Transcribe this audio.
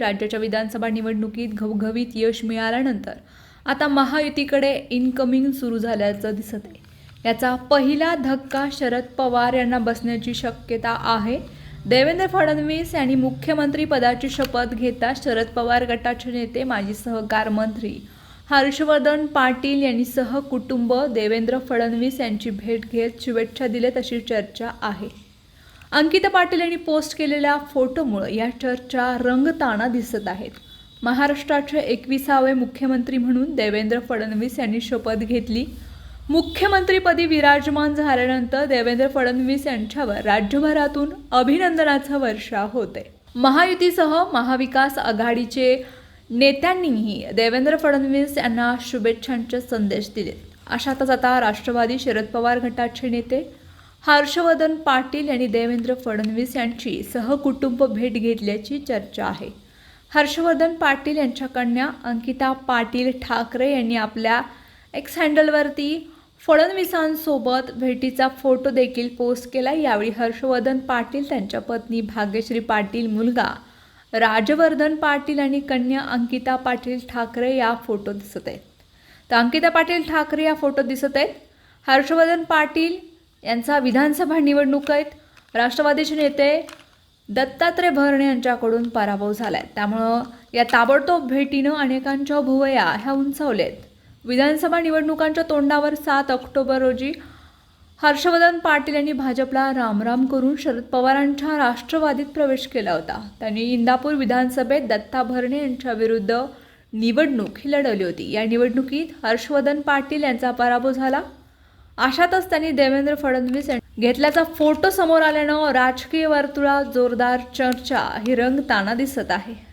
राज्याच्या विधानसभा निवडणुकीत घवघवीत यश मिळाल्यानंतर आता महायुतीकडे इनकमिंग सुरू झाल्याचं दिसत आहे. याचा पहिला धक्का शरद पवार यांना बसण्याची शक्यता आहे. देवेंद्र फडणवीस यांनी मुख्यमंत्री पदाची शपथ घेता शरद पवार गटाचे नेते माजी सहकार मंत्री हर्षवर्धन पाटील यांनी सहकुटुंब देवेंद्र फडणवीस यांची भेट घेत शुभेच्छा दिल्यात अशी चर्चा आहे. अंकिता पाटील यांनी पोस्ट केलेल्या फोटोमुळं या चर्चा रंगताना दिसत आहेत. महाराष्ट्राचे एकविसावे मुख्यमंत्री म्हणून देवेंद्र फडणवीस यांनी शपथ घेतली. मुख्यमंत्रीपदी विराजमान झाल्यानंतर देवेंद्र फडणवीस यांच्यावर राज्यभरातून अभिनंदनाचा वर्षा होते. महायुतीसह महाविकास आघाडीचे नेत्यांनीही देवेंद्र फडणवीस यांना शुभेच्छांचे संदेश दिले अशातच आता राष्ट्रवादी शरद पवार गटाचे नेते हर्षवर्धन पाटील यांनी देवेंद्र फडणवीस यांची सहकुटुंब भेट घेतल्याची चर्चा आहे. हर्षवर्धन पाटील यांच्या कन्या अंकिता पाटील ठाकरे यांनी आपल्या एक्स हँडलवरती फडणवीसांसोबत भेटीचा फोटो देखील पोस्ट केला. यावेळी हर्षवर्धन पाटील त्यांच्या पत्नी भाग्यश्री पाटील मुलगा राजवर्धन पाटील आणि कन्या अंकिता पाटील ठाकरे या फोटो दिसत आहेत. तर अंकिता पाटील ठाकरे या फोटो दिसत आहेत. हर्षवर्धन पाटील यांचा विधानसभा निवडणूक आहेत. राष्ट्रवादीचे नेते दत्तात्रय भरणे यांच्याकडून पराभव झाला आहे त्यामुळं या ताबडतोब भेटीनं अनेकांच्या भुवया ह्या उंचावल्यात विधानसभा निवडणुकांच्या तोंडावर सात ऑक्टोबर रोजी हर्षवर्धन पाटील यांनी भाजपला रामराम करून शरद पवारांच्या राष्ट्रवादीत प्रवेश केला होता. त्यांनी इंदापूर विधानसभेत दत्ता भरणे यांच्या विरुद्ध निवडणूक ही लढवली होती. या निवडणुकीत हर्षवर्धन पाटील यांचा पराभव झाला. अशातच त्यांनी देवेंद्र फडणवीस यांनी घेतल्याचा फोटो समोर आल्यानं राजकीय वर्तुळात जोरदार चर्चा ही रंगताना दिसत आहे.